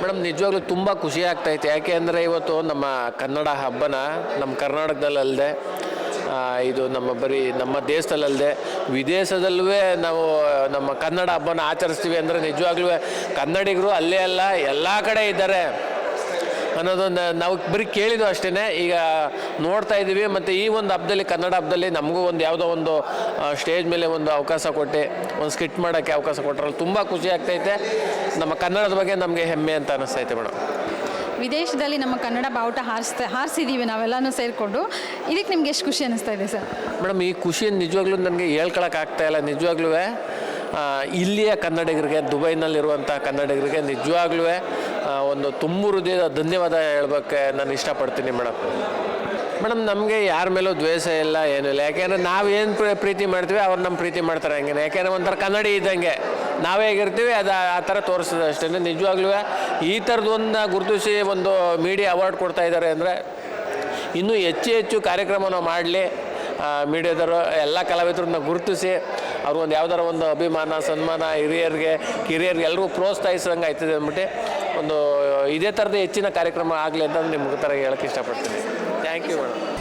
Madam, ನಿಜವಾಗ್ಲೂ ತುಂಬ ಖುಷಿ ಆಗ್ತೈತೆ ಯಾಕೆ ಅಂದರೆ ಇವತ್ತು ನಮ್ಮ ಕನ್ನಡ ಹಬ್ಬನ ನಮ್ಮ ಕರ್ನಾಟಕದಲ್ಲದೆ ಇದು ನಮ್ಮ ಬರೀ ನಮ್ಮ ದೇಶದಲ್ಲದೆ ವಿದೇಶದಲ್ಲೂ ನಾವು ನಮ್ಮ ಕನ್ನಡ ಹಬ್ಬನ ಆಚರಿಸ್ತೀವಿ ಅಂದರೆ ನಿಜವಾಗ್ಲೂ ಕನ್ನಡಿಗರು ಅಲ್ಲೇ ಅಲ್ಲ, ಎಲ್ಲ ಕಡೆ ಇದ್ದಾರೆ. ಅನ್ನೋದೊಂದು ನಾವು ಬರೀ ಕೇಳಿದ್ದು ಅಷ್ಟೇ ಈಗ ನೋಡ್ತಾ ಇದ್ದೀವಿ. ಮತ್ತು ಈ ಒಂದು ಹಬ್ಬದಲ್ಲಿ ಕನ್ನಡ ಹಬ್ಬದಲ್ಲಿ ನಮಗೂ ಒಂದು ಯಾವುದೋ ಒಂದು ಸ್ಟೇಜ್ ಮೇಲೆ ಒಂದು ಅವಕಾಶ ಕೊಟ್ಟು. ಒಂದು ಸ್ಕಿಟ್ ಮಾಡೋಕ್ಕೆ ಅವಕಾಶ ಕೊಟ್ಟರಲ್ಲ ತುಂಬ ಖುಷಿ ಆಗ್ತೈತೆ. ನಮ್ಮ ಕನ್ನಡದ ಬಗ್ಗೆ ನಮಗೆ ಹೆಮ್ಮೆ ಅಂತ ಅನ್ನಿಸ್ತೈತೆ ಮೇಡಮ್ ವಿದೇಶದಲ್ಲಿ ನಮ್ಮ ಕನ್ನಡ ಬಾವುಟ ಹಾರಿಸ್ತಾ ಹಾರಿಸಿದ್ದೀವಿ ನಾವೆಲ್ಲನೂ ಸೇರಿಕೊಂಡು. ಇದಕ್ಕೆ ನಿಮ್ಗೆ ಎಷ್ಟು ಖುಷಿ ಅನ್ನಿಸ್ತಾ ಇದೆ ಸರ್? ಮೇಡಮ್ ಈ ಖುಷಿಯನ್ನು ನಿಜವಾಗ್ಲೂ ನನಗೆ ಹೇಳ್ಕೊಳಕ್ಕೆ ಆಗ್ತಾ ಇಲ್ಲ. ನಿಜವಾಗ್ಲೂ ಇಲ್ಲಿಯ ಕನ್ನಡಿಗರಿಗೆ ದುಬೈನಲ್ಲಿರುವಂಥ ಕನ್ನಡಿಗರಿಗೆ ನಿಜವಾಗ್ಲೂ ಒಂದು ತುಂಬ ಹೃದಯದ ಧನ್ಯವಾದ ಹೇಳ್ಬೇಕು ನಾನು ಇಷ್ಟಪಡ್ತೀನಿ ಮೇಡಮ್. ಮೇಡಮ್, ನಮಗೆ ಯಾರ ಮೇಲೂ ದ್ವೇಷ ಇಲ್ಲ, ಏನೂ ಇಲ್ಲ. ಯಾಕೆಂದರೆ ಏನು ಪ್ರೀತಿ ಮಾಡ್ತೀವಿ, ಅವ್ರು ನಮ್ಮ ಪ್ರೀತಿ ಮಾಡ್ತಾರೆ ಹಂಗೆ ಯಾಕೆಂದರೆ ಒಂಥರ ಕನ್ನಡಿ ಇದ್ದಂಗೆ. ನಾವೇ ಹೇಗಿರ್ತೀವಿ, ಅದು ಆ- ಆ ಥರ ತೋರಿಸ್ತದೆ ಅಷ್ಟೇ. ನಿಜವಾಗ್ಲೂ ಈ ಥರದ್ದೊಂದು ಗುರುತಿಸಿ ಒಂದು ಮೀಡಿಯಾ ಅವಾರ್ಡ್ ಕೊಡ್ತಾ ಇದ್ದಾರೆ ಅಂದರೆ, ಇನ್ನೂ ಹೆಚ್ಚು ಹೆಚ್ಚು ಕಾರ್ಯಕ್ರಮನ ಮಾಡಲಿ. ಮೀಡಿಯಾದವರು ಎಲ್ಲ ಕಲಾವಿದರನ್ನ ಗುರುತಿಸಿ ಅವ್ರು ಒಂದು ಯಾವ್ದಾರ ಒಂದು ಅಭಿಮಾನ, ಸನ್ಮಾನ ಹಿರಿಯರಿಗೆ, ಕಿರಿಯರಿಗೆ ಎಲ್ಲರಿಗೂ ಪ್ರೋತ್ಸಾಹಿಸಿದಂಗೆ ಆಯ್ತದೆ ಅಂದ್ಬಿಟ್ಟು ಒಂದು ಇದೇ ಥರದ ಹೆಚ್ಚಿನ ಕಾರ್ಯಕ್ರಮ ಆಗಲಿ ಅಂತ ನಿಮ್ಗೆ ಥರ ಹೇಳಕ್ಕೆ ಇಷ್ಟಪಡ್ತೀನಿ. Thank you madam